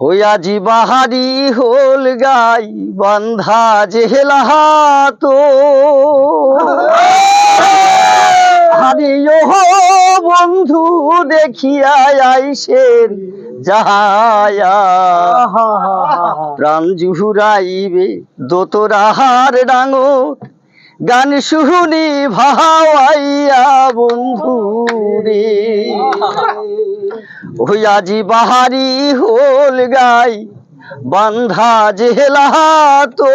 হইয়াজি বাহারি হোল গাই, বান্ধা জেহেলা তো হারিও বন্ধু দেখিয়া আইসেন যাহায়া। প্রাণ জুহুরাইবে দোতরাহার ডাঙর, গান শুনি ভাওয়াইয়া বন্ধু রে হইয়াজি বাহারি হোল গাই বান্ধা জেহেলা তো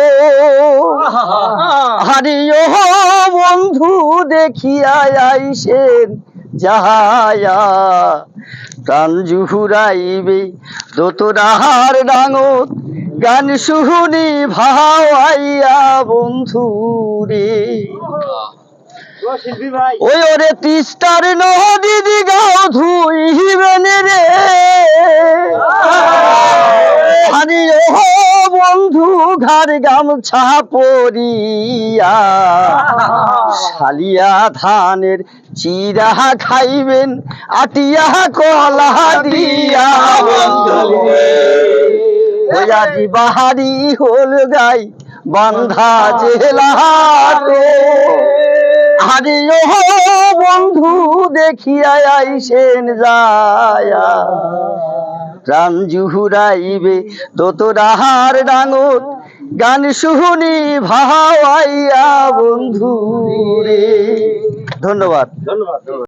হারিও বন্ধু দেখিয়া আইসেন যাহায়া। প্রাণ জুহুরাইবে দোতরাহার ডাঙর গান শুনি ভাওয়াইয়া বন্ধু রে। ওই ওরে তিস্তার নদী দিগাও ঘর গামছা পরিয়া, শালিয়া ধানের চিরা খাইবেন, আটিয়া কলা দিয়া। বাহারি হল গাই, বান্ধা জেলা আরে বন্ধু দেখিয়া আইসেন যায়া। প্রাণ জুহুরাইবে দোতরাহার ডাঙর গান শুনি ভাওয়াইয়া বন্ধু রে ধন্যবাদ ধন্যবাদ।